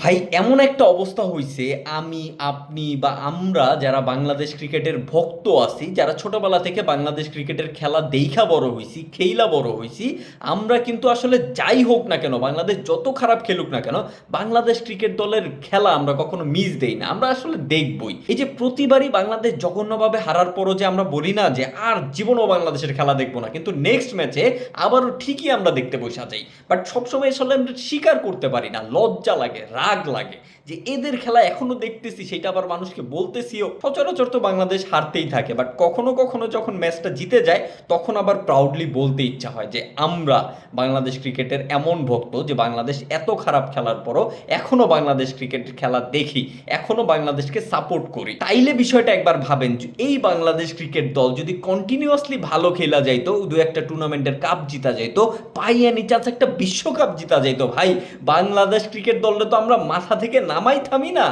ভাই, এমন একটা অবস্থা হইছে, আমি, আপনি বা আমরা যারা বাংলাদেশ ক্রিকেটের ভক্ত আছি, যারা ছোটবেলা থেকে বাংলাদেশ ক্রিকেটের খেলা দেইখা বড় হয়েছি খেইলা বড় হয়েছি আমরা কিন্তু আসলে যাই হোক না কেন, বাংলাদেশ যত খারাপ খেলুক না কেন, বাংলাদেশ ক্রিকেট দলের খেলা আমরা কখনো মিস দেই না, আমরা আসলে দেখবই। এই যে প্রতিবারই বাংলাদেশ জঘন্যভাবে হারার পরও যে আমরা বলি না যে, আর জীবনও বাংলাদেশের খেলা দেখব না। কিন্তু নেক্সট ম্যাচে আবারও ঠিকই আমরা দেখতে বসা যাই বাট সবসময় আসলে আমরা স্বীকার করতে পারি না, লজ্জা লাগে, রাগ লাগে। যে এদের খেলা এখনও দেখতেছি, সেটা আবার মানুষকে বলতেছিও। সচরাচর তো বাংলাদেশ হারতেই থাকে বাট কখনো কখনো যখন ম্যাচটা জিতে যায়, তখন আবার প্রাউডলি বলতে ইচ্ছা হয় যে আমরা বাংলাদেশ ক্রিকেটের এমন ভক্ত যে বাংলাদেশ এত খারাপ খেলার পরও এখনও বাংলাদেশ ক্রিকেটের খেলা দেখি, এখনও বাংলাদেশকে সাপোর্ট করি। তাইলে বিষয়টা একবার ভাবেন এই বাংলাদেশ ক্রিকেট দল যদি কন্টিনিউয়াসলি ভালো খেলা যাইতো, দু একটা টুর্নামেন্টের কাপ জিতা যাইতো পাইয়ানি চান্স একটা বিশ্বকাপ জিতা যাইতো, ভাই। বাংলাদেশ ক্রিকেট দলটা তো আমরা মাথা থেকে নামাই থামি না।